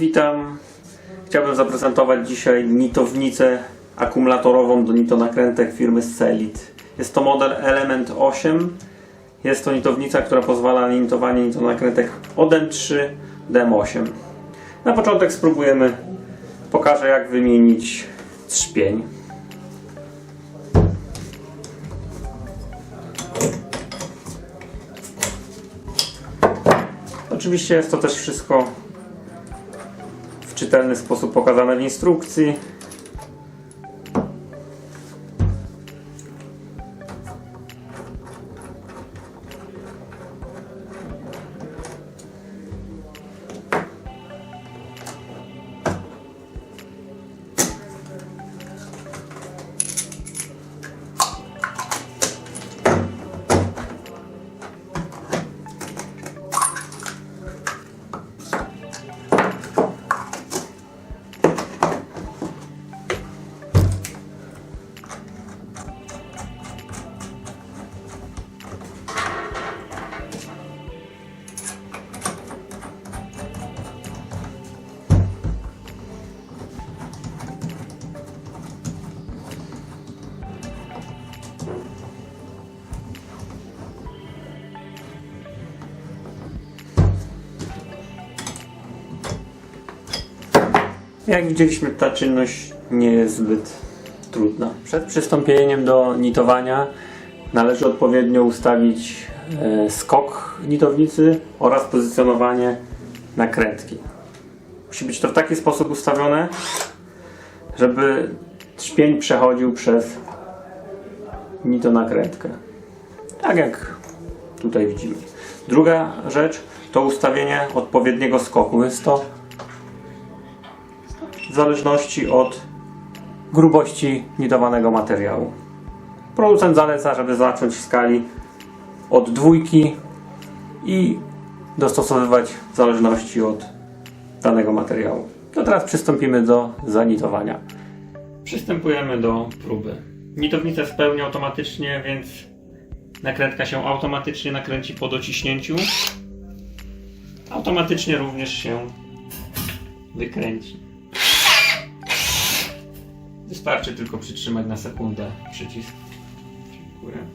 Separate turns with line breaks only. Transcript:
witam. Chciałbym zaprezentować dzisiaj nitownicę akumulatorową do nitonakrętek firmy Celit. Jest to model Element 8. Jest to nitownica, która pozwala na nitowanie nitonakrętek od M3 do M8. Na początek spróbujemy, pokażę jak wymienić trzpień. Oczywiście jest to też wszystko czytelny sposób pokazane w instrukcji. Jak widzieliśmy, ta czynność nie jest zbyt trudna. Przed przystąpieniem do nitowania należy odpowiednio ustawić e, skok nitownicy oraz pozycjonowanie nakrętki. Musi być to w taki sposób ustawione, żeby trzpień przechodził przez nitonakrętkę. Tak jak tutaj widzimy. Druga rzecz to ustawienie odpowiedniego skoku. Jest to w zależności od grubości nitowanego materiału. Producent zaleca, żeby zacząć w skali od dwójki i dostosowywać w zależności od danego materiału. To teraz przystąpimy do zanitowania. Przystępujemy do próby. Nitownica spełnia automatycznie, więc nakrętka się automatycznie nakręci po dociśnięciu. Automatycznie również się wykręci. Wystarczy tylko przytrzymać na sekundę przycisk. Dziękuję.